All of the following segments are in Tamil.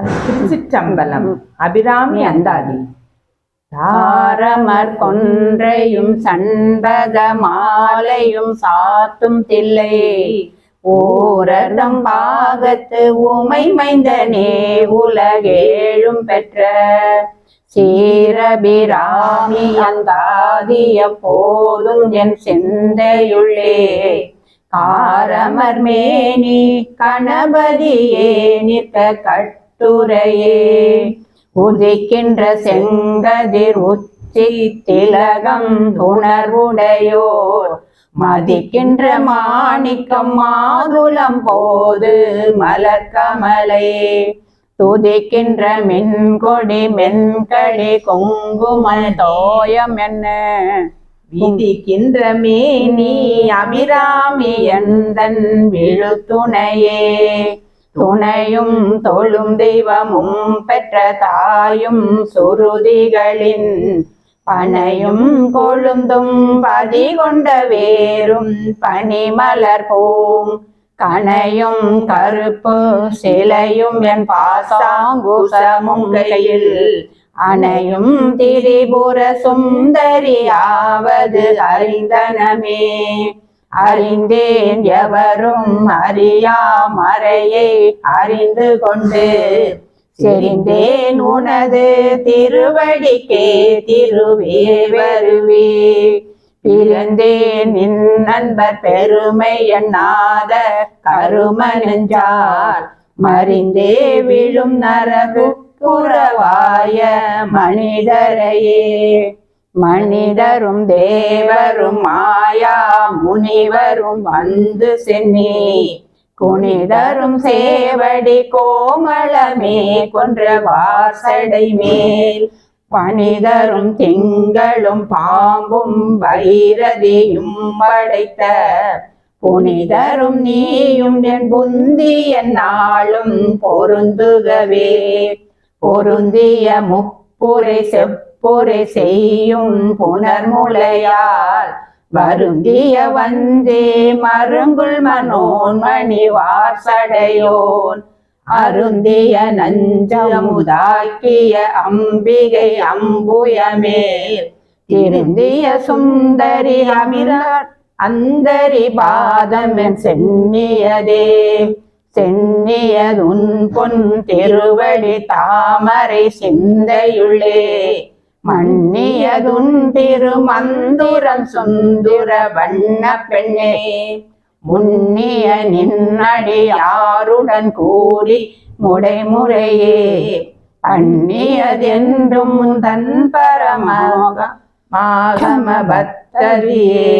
திருச்சிற்றம்பலம். அபிராமி அந்தாதி. தாரமர் கொன்றையும் சண்பக மாலையும் சாத்தும் தில்லை. ஓரதம் பாகத்து உமை மைந்தனே உலகேழும் பெற்ற. சீரபிராமி அந்தாதிய போதும் என் சிந்தையுள்ளே. காரமர் மேனி கணபதியே நிற்க கட்டுரையே. உதிக்கின்ற செங்கதிர் உச்சி திலகம் உணர்வுடையோர் மதிக்கின்ற மாணிக்கம் மாதுளம் போது மலர்கமலே. துதிக்கின்ற மென்கொடி மென்கடி குங்கும தோயம் என்ன? விதிக்கின்ற மேனி அபிராமி எந்தன் விழுத்துணையே. துணையும் தொழும் தெய்வமும் பெற்ற தாயும் சுருதிகளின் பனையும் கொழுந்தும் பதி கொண்ட வேறும் பனிமலர் போம். கனையும் கருப்பு சிலையும் என் பாசாங்குசமும் கையில். அணையும் திரிபுர சுந்தரியாவது அறிந்தனமே. அறிந்தேன் எவரும் அறியா மறையை அறிந்து கொண்டு செறிந்தேன் உனது திருவடிக்கே திருவே வருவே. பிறந்தேன் நின் நண்பர் பெருமை எண்ணாத கருமனஞ்சார் மறிந்தே விழும் நரகு புறவாய மனிதரையே. மனிதரும் தேவரும் மாயா முனிவரும் வந்து சென்னி. குனிதரும் சேவடி கோமளமே கொன்ற வாசடை மேல். பனிதரும் திங்களும் பாம்பும் வைரதியும் படைத்த. புனிதரும் நீயும் என் புந்தி என்னாலும் பொருந்துகவே. பொருந்திய முப்புரை பொறை செய்யும் புனர்முளையால் வருந்திய வந்தே மருங்குள் மனோன்மணி வாசடையோன் அருந்திய நஞ்சமுதாக்கிய அம்பிகை அம்புயமேல் திருந்திய சுந்தரி அமிரார் அந்தரி பாதமென் சென்னியதே. சென்னியதுன் பொன் திருவடி தாமரை சிந்தையுள்ளே. மன்னியதுன் திருமந்திரம் சுந்துர வண்ண பெண்ணே. முன்னிய நின்னடி யாருடன் கூறி முடைமுறையே. அந்நியதென்றும் தன் பரமாக மாகம பத்தரியே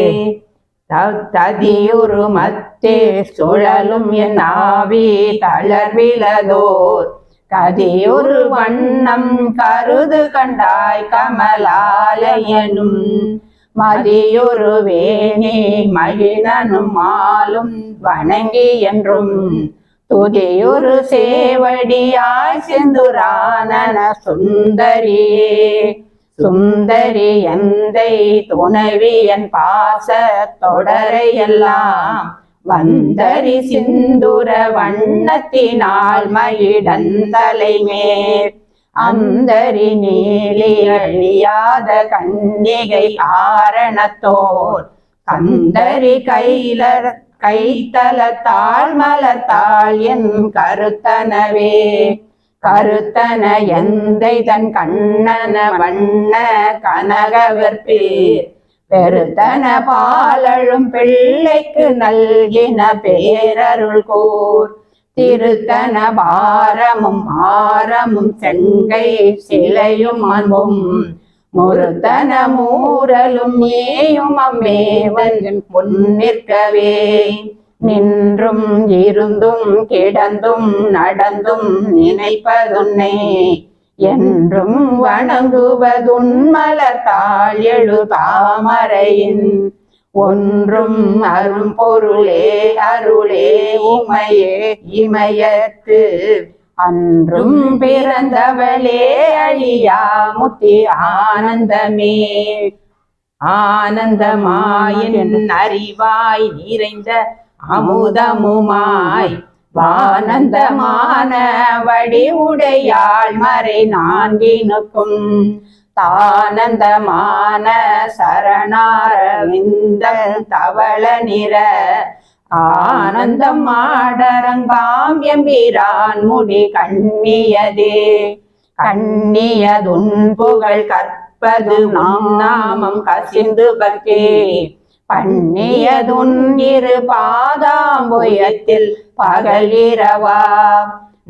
ததியுரு மத்தே சுழலும் என் ஆவி தளர்விலதோர். கதியொரு வண்ணம் கருது கண்டாய் கமலாலயனும். மதியொரு வேணி மகிழனும் மாலும் வணங்கி என்றும். துதியொரு சேவடியாய் செந்துரான சுந்தரியே சுந்தரி எந்தை துணவி என் பாச தொடரையெல்லாம் வந்தரி சிந்துர வண்ணத்தினால் மயிடந்தலை மேல் அந்தரி நீலி அழியாத கன்னிகை ஆரணத்தோர். கந்தரி கைலர் கைத்தல தாழ்மலத்தாள் என் கருத்தனவே. கருத்தன எந்தை தன் கண்ணன வண்ண கனகவற்பீர் பெருத்தன பாலழும் பிள்ளைக்கு நல்கின பேரருள் கோர். திருத்தன பாரமும் ஆரமும் செங்கை சிலையும் அன்பும். முருத்தன மூரலும் ஏயும் அம்மேவன் முன்னிற்கவே நின்றும் இருந்தும் கிடந்தும் நடந்தும் நினைப்பதுன்னே. என்றும் வணங்குவதுன்மலத்தாள் எழு தாமரையின் ஒன்றும் அரும் பொருளே அருளே உமையே இமயத்து. அன்றும் பிறந்தவளே அழியா முத்தி ஆனந்தமே. ஆனந்தமாயின் அறிவாய் நிறைந்த அமுதமுமாய் வானந்தமான வடி உடையாள் மறை நான்கினுக்கும். தானந்தமான சரணாரவிந்த தவள நிற. ஆனந்தம் ஆடரங்காம் எம்பிரான் முடி கண்ணியதே. கண்ணியதுன்புகள் கற்பது நாம் நாமம் கசிந்து பக்கே பண்ணியதுன் இரு பாதாம்புயத்தில் பகலிரவா.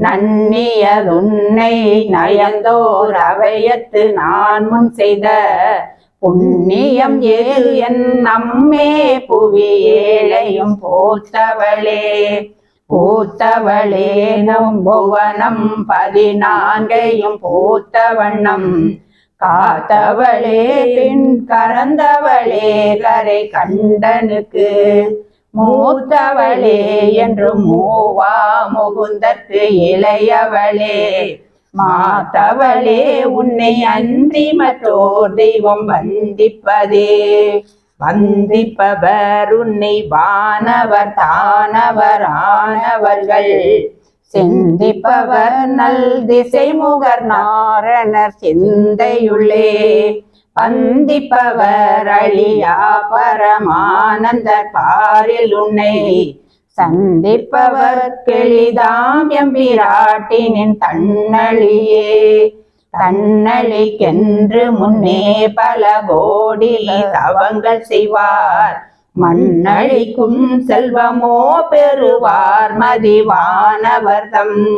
நன்னியதுன்னை நயந்தோர் அவையத்து நான் முன் செய்த புண்ணியம் ஏல் என் நம்மே புவி ஏழையும் போத்தவளே. பூத்தவளே நம் புவனம் பதினான்கையும் பூத்த வண்ணம் காத்தவளே பின் கறந்தவளே கரை கண்டனுக்கு. மூத்தவளே என்று மூவா முகுந்தற்கு இளையவளே. மாத்தவளே உன்னை அன்றி மற்றோர் தெய்வம் வந்திப்பதே. வந்திப்பவர் உன்னை வானவர் தானவர் ஆனவர்கள் சிந்திப்பவர் நல் திசை முகர் நாரணர் சிந்தையுள்ளே. பந்திப்பவர் அழியா பரமானந்தர் பாரில் உன்னை. சந்திப்பவர் கெளிதாம் எம்பிராட்டினின் தன்னழியே. தன்னழிக்கென்று முன்னே பல கோடி தவங்கள் செய்வார். மண்ணழிக்கும் செல்வமோ பெறுவார் மதிவானவர்தம்.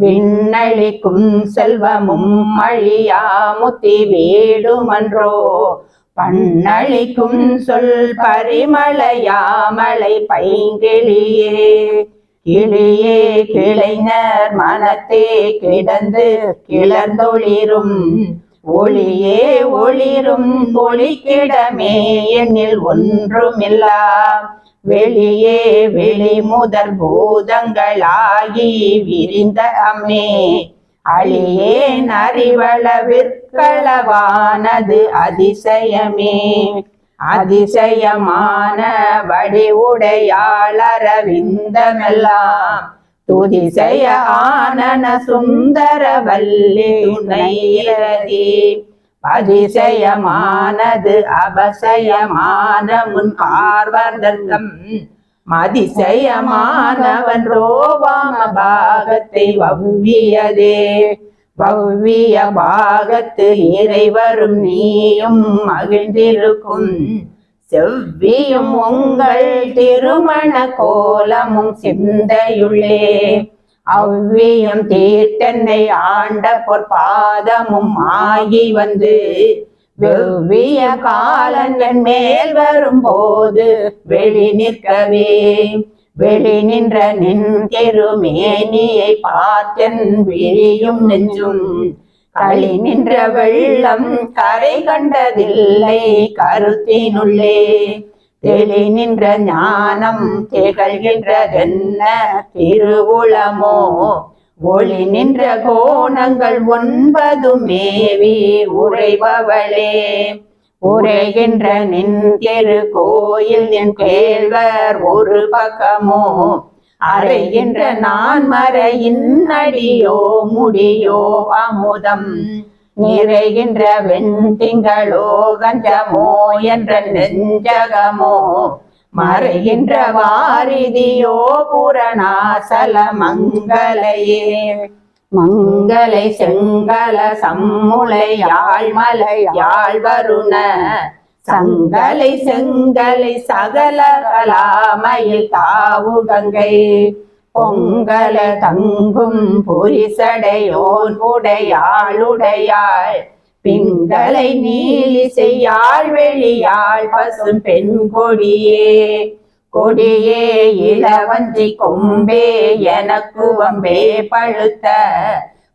விண்ணழிக்கும் செல்வமும் அழியா முத்தி வீடுமன்றோ. பண்ணழிக்கும் சொல் பரிமளையாமலை பைங்கிளியே. கிளியே கிளைஞர் மனத்தே கிடந்து கிளர்ந்தொளிரும். ஒளியே ஒளிரும் ஒளிக்கிடமே என்னில் ஒன்றுமில்லா வெளியே வெளி முதல் பூதங்களாகி விரிந்த அம்மே. அழியேன் அறிவளவிற்களவானது அதிசயமே. அதிசயமான வடிவுடையாளரவிந்தமெல்லாம் துதிசய ஆனன சுந்தர வல்லி துணையிரதி அதிசயமானது அபசயமான முன் பார்வர்தம் மதிசயமானவன் ரோவாம பாகத்தை வவ்வியதே. வவ்விய பாகத்து இறைவரும் நீயும் மகிழ்ந்திருக்கும். செவ்வியும் உங்கள் திருமண கோலமும் சிந்தையுள்ளே. அவ்வியம் தீர்த்தன்னை ஆண்ட பொற்பாதமும் ஆகி வந்து வெவ்விய காலன் என் மேல் வரும்போது வெளி நிற்கவே. வெளி நின்ற நின் திருமேனியை பார்த்தன் விழியும் நெஞ்சும் களி நின்ற வெள்ளம் கரை கண்டதில்லை கருத்தினுள்ளே. தெளி நின்ற ஞானம் திகழ்கின்றதென்ன திருவுளமோ? ஒளி நின்ற கோணங்கள் ஒன்பது மேவி உறைபவளே. உரைகின்ற நின் திரு கோயில் என் கேள்வர் ஒரு பக்கமோ? அறைகின்ற நான் மறையின் அடியோ முடியோ அமுதம். நிறைகின்ற வெண்திங்களோ கஞ்சமோ என்ற நெஞ்சகமோ. மறைகின்ற வாரிதியோ புரணாசல மங்களையே மங்களை செங்கல சம்முளை யாழ்மலை யாழ்வருண சங்கலை செங்கலை சகல கலாமையில் தாவு கங்கை. பொங்கல தங்கும் புரிசடையோன் உடையாளுடையாள் பிங்களை நீலி செய்யாள் வெளியாள் பசும் பெண் கொடியே. கொடியே இளவஞ்சி கொம்பே எனக்கு வம்பே பழுத்த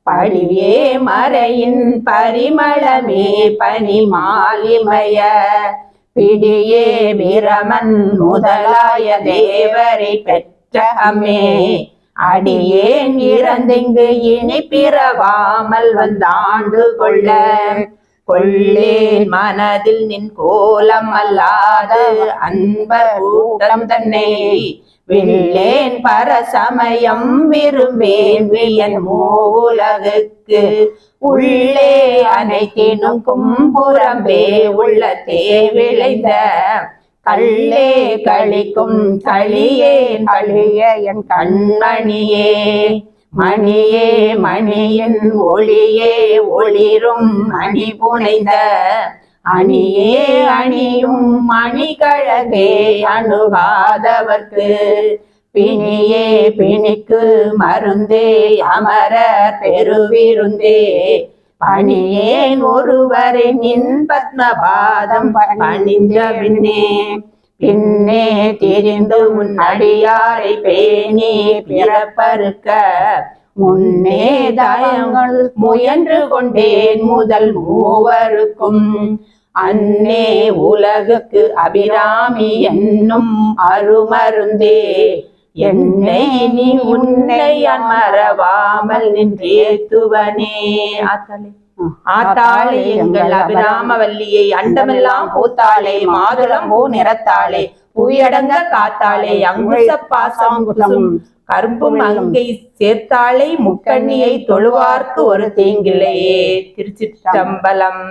பழியே மறையின் பரிமளமே பனிமாலிமய பிடியே பிரமன் முதலாய தேவரை பெற்ற அம்மே. அடியேன் இறந்திங்கு இனி பிறவாமல் வந்தாண்டு கொள்ள. கொள்ளேன் மனதில் நின் கோலம் அல்லாது அன்பர் கூட்டம் தன்னை. வில்லேன் பரசமயம் விரும்பேன் வியன் மூலகுக்கு உள்ளே அனைத்தினும் கும்புறம்பே உள்ளத்தே விளைந்த கள்ளே கழிக்கும் களியே கழிய என் கண்மணியே. மணியே மணியின் ஒளியே ஒளிரும் அணி புனைந்த அணியே அணியும் மணிகழகே அணுகாதவர்க்கு. பிணியே பிணிக்கு மருந்தே அமர பெருவிருந்தே. பணியேன் ஒருவரின் பத்மபாதம் பணிந்த பின்னே. பின்னே திரிந்து உன் அடியாரை பேணி பிறப்பறுக்க முன்னே தயங்கள் முயன்று கொண்டேன் முதல் மூவருக்கும். அன்னே உலகுக்கு அபிராமி என்னும் அருமருந்தே. என்னை நீ உன்னை மறவாமல் நின்றேத்துவனே. ஆத்தாளே. ஆத்தாளே எங்கள் அபிராமவல்லியை அண்டமெல்லாம் பூத்தாளே மாதுளம் பூ நிறத்தாளே புயடங்க காத்தாளே அங்குச பாசாங்குசம் கரும்பும் அங்கை சேர்த்தாளே முக்கண்ணியை தொழுவார்க்கு ஒரு தீங்கில்லையே. திருச்சிற்றம்பலம்.